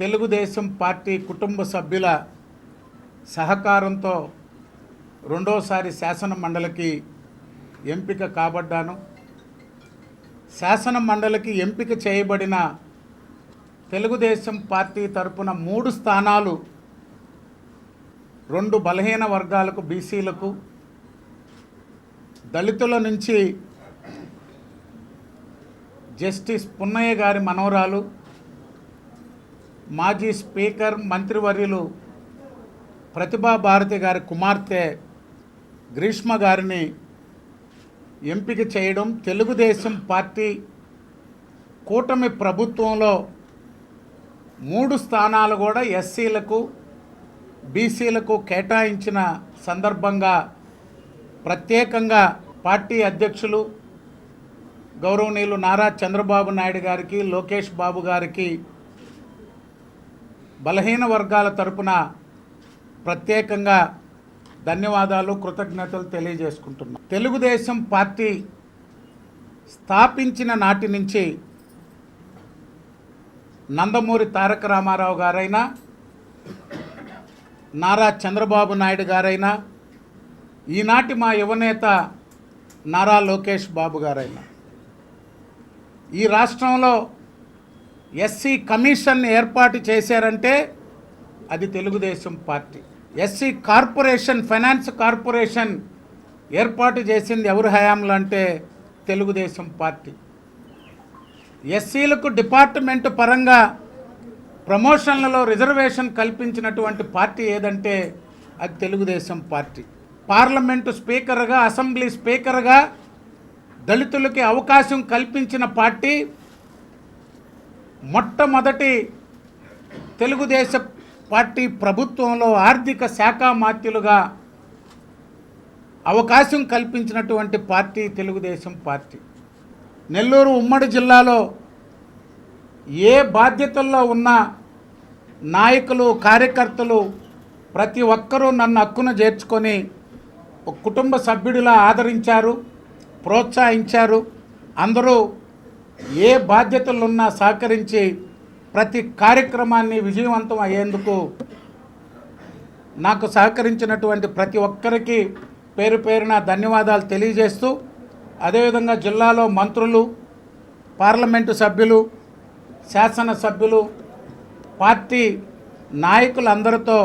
Telugu Desam party కుటుంబ సభ్యుల సహకారంతో రెండోసారి శాసన మండలికి ఎంపిక కాబడ్డాను. శాసన మండలికి ఎంపిక చేయబడిన తెలుగుదేశం పార్టీ తరపున మూడు స్థానాలు రెండు బలహీన వర్గాలకు బీసీలకు దళితుల నుంచి జస్టిస్ పున్నయ్య గారి మనవరాలు మాజీ స్పీకర్ మంత్రివర్యులు ప్రతిభా భారతి గారి కుమార్తె గ్రీష్మ గారిని ఎంపిక చేయడం తెలుగుదేశం పార్టీ కూటమి ప్రభుత్వంలో మూడు స్థానాలు కూడా ఎస్సీలకు బీసీలకు కేటాయించిన సందర్భంగా ప్రత్యేకంగా పార్టీ అధ్యక్షులు గౌరవనీయులు నారా చంద్రబాబు నాయుడు గారికి లోకేష్ బాబు గారికి బలహీన వర్గాల తరపున ప్రత్యేకంగా ధన్యవాదాలు కృతజ్ఞతలు తెలియజేసుకుంటున్నాం. తెలుగుదేశం పార్టీ స్థాపించిన నాటి నుంచి నందమూరి తారక రామారావు గారైనా నారా చంద్రబాబు నాయుడు గారైనా ఈనాటి మా యువనేత నారా లోకేష్ బాబు గారైనా. ఈ రాష్ట్రంలో ఎస్సీ కమిషన్ ఏర్పాటు చేశారంటే అది Telugu Desam party. SC corporation finance corporation ఏర్పాటు చేసింది ఎవరు హయాంలో అంటే తెలుగుదేశం పార్టీ. ఎస్సీలకు డిపార్ట్మెంట్ పరంగా ప్రమోషన్లలో రిజర్వేషన్ కల్పించినటువంటి పార్టీ ఏదంటే అది తెలుగుదేశం పార్టీ. పార్లమెంటు స్పీకర్గా అసెంబ్లీ స్పీకర్గా దళితులకి అవకాశం కల్పించిన పార్టీ మొట్టమొదటి తెలుగుదేశ పార్టీ ప్రభుత్వంలో ఆర్థిక శాఖ మాత్యులుగా అవకాశం కల్పించినటువంటి పార్టీ తెలుగుదేశం పార్టీ. నెల్లూరు ఉమ్మడి జిల్లాలో ఏ బాధ్యతల్లో ఉన్న నాయకులు కార్యకర్తలు ప్రతి ఒక్కరూ నన్ను హక్కును చేర్చుకొని కుటుంబ సభ్యుడిలా ఆదరించారు ప్రోత్సహించారు. అందరూ ఏ బాధ్యతలున్నా సహకరించి ప్రతి కార్యక్రమాన్ని విజయవంతం అయ్యేందుకు నాకు సహకరించినటువంటి ప్రతి ఒక్కరికి పేరు పేరున ధన్యవాదాలు తెలియజేస్తూ అదేవిధంగా జిల్లాలో మంత్రులు పార్లమెంటు సభ్యులు శాసనసభ్యులు పార్టీ నాయకులందరితో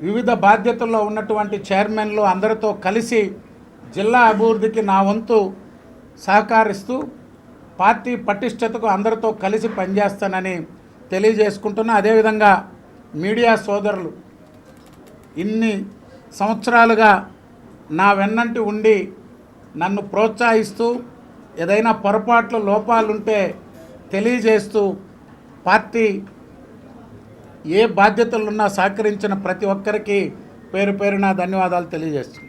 వివిధ బాధ్యతల్లో ఉన్నటువంటి చైర్మన్లు అందరితో కలిసి జిల్లా అభివృద్ధికి నా వంతు సహకరిస్తూ పార్టీ పటిష్టతకు అందరితో కలిసి పనిచేస్తానని తెలియజేసుకుంటున్నా అదేవిధంగా మీడియా సోదరులు ఇన్ని సంవత్సరాలుగా నా వెన్నంటి ఉండి నన్ను ప్రోత్సహిస్తూ ఏదైనా పొరపాట్లు లోపాలుంటే తెలియజేస్తూ పార్టీ ఏ బాధ్యతలున్నా సహకరించిన ప్రతి ఒక్కరికి పేరు పేరున ధన్యవాదాలు తెలియజేస్తున్నాను.